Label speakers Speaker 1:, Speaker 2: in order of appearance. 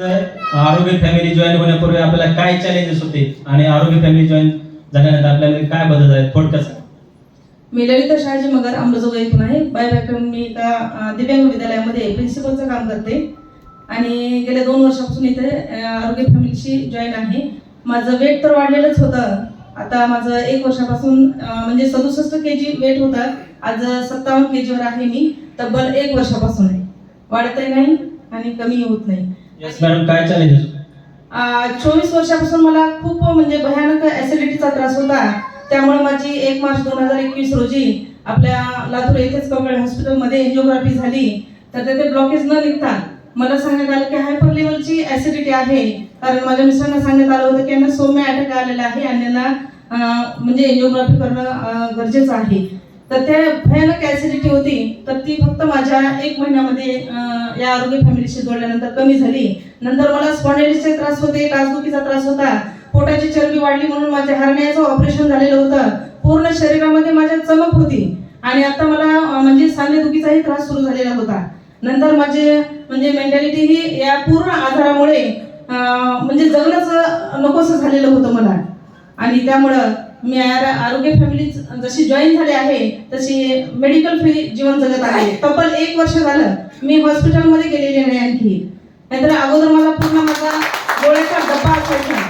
Speaker 1: आरोग्य family join होण्यापूर्वी आपल्याला काय चॅलेंजेस होते आणि आरोग्य फॅमिली जॉईन झाल्यानंतर आपल्याला काय बदल झाले? थोडक्यात
Speaker 2: मी ललिता शहाजी मगर अंबाजोगाई इथून आहे. बाय बॅकग्राऊंड मी एका दिव्यांग विद्यालयामध्ये प्रिन्सिपलचं काम करते. आणि गेल्या दोन वर्षापासून इथे आरोग्य फॅमिलीशी जॉईन आहे. माझं वेट तर वाढलेलंच होतं. आता माझं एक वर्षापासून म्हणजे सदुसष्ट के जी वेट होतं. आज सत्तावन्न के जीवर आहे मी. तब्बल एक वर्षापासून आहे. वाढतही नाही आणि कमी होत नाही.
Speaker 1: येस मॅडम काय चॅलेंजेस
Speaker 2: चोवीस वर्षापासून मला खूप म्हणजे भयानक ऍसिडिटीचा त्रास होता. त्यामुळे माझी एक मार्च दोन हजार एकवीस रोजी आपल्या लातूर येथेच कवळ हॉस्पिटलमध्ये एन्जिओग्राफी झाली. तर तेथे ब्लॉकेज न निघता मला सांगण्यात आलं की हायपर लेवलची ऍसिडिटी आहे. कारण माझ्या मिस्टरांना सांगण्यात आलं होतं की यांना सौम्य अटॅक आलेला आहे आणि यांना म्हणजे एन्जिओग्राफी करणं गरजेचं आहे. तर त्या भयानक ऍसिडिटी होती. तर ती फक्त माझ्या एक महिन्यामध्ये या आरोग्य फॅमिलीशी जोडल्यानंतर कमी झाली. नंतर मला स्पॉन्डेलिसचे त्रास होते काजदुखीचा त्रास होता. पोटाची चरबी वाढली म्हणून माझ्या हरण्याचं ऑपरेशन झालेलं होतं. पूर्ण शरीरामध्ये माझ्या चमक होती. आणि आता मला म्हणजे सांधेदुखीचाही त्रास सुरू झालेला होता. नंतर माझे म्हणजे मेंटॅलिटी ही या पूर्ण आधारामुळे म्हणजे जगणंच नकोसं झालेलं होतं मला. आणि त्यामुळं मी आर- आरोग्य फॅमिली जशी जॉईन झाली आहे तशी मेडिकल फ्री जीवन जगत आहे. तब्बल एक वर्ष झालं मी हॉस्पिटलमध्ये गेलेली नाही आणखी. नाहीतर अगोदर मला पूर्ण माझा डोळ्याचा डब्बा असायचा.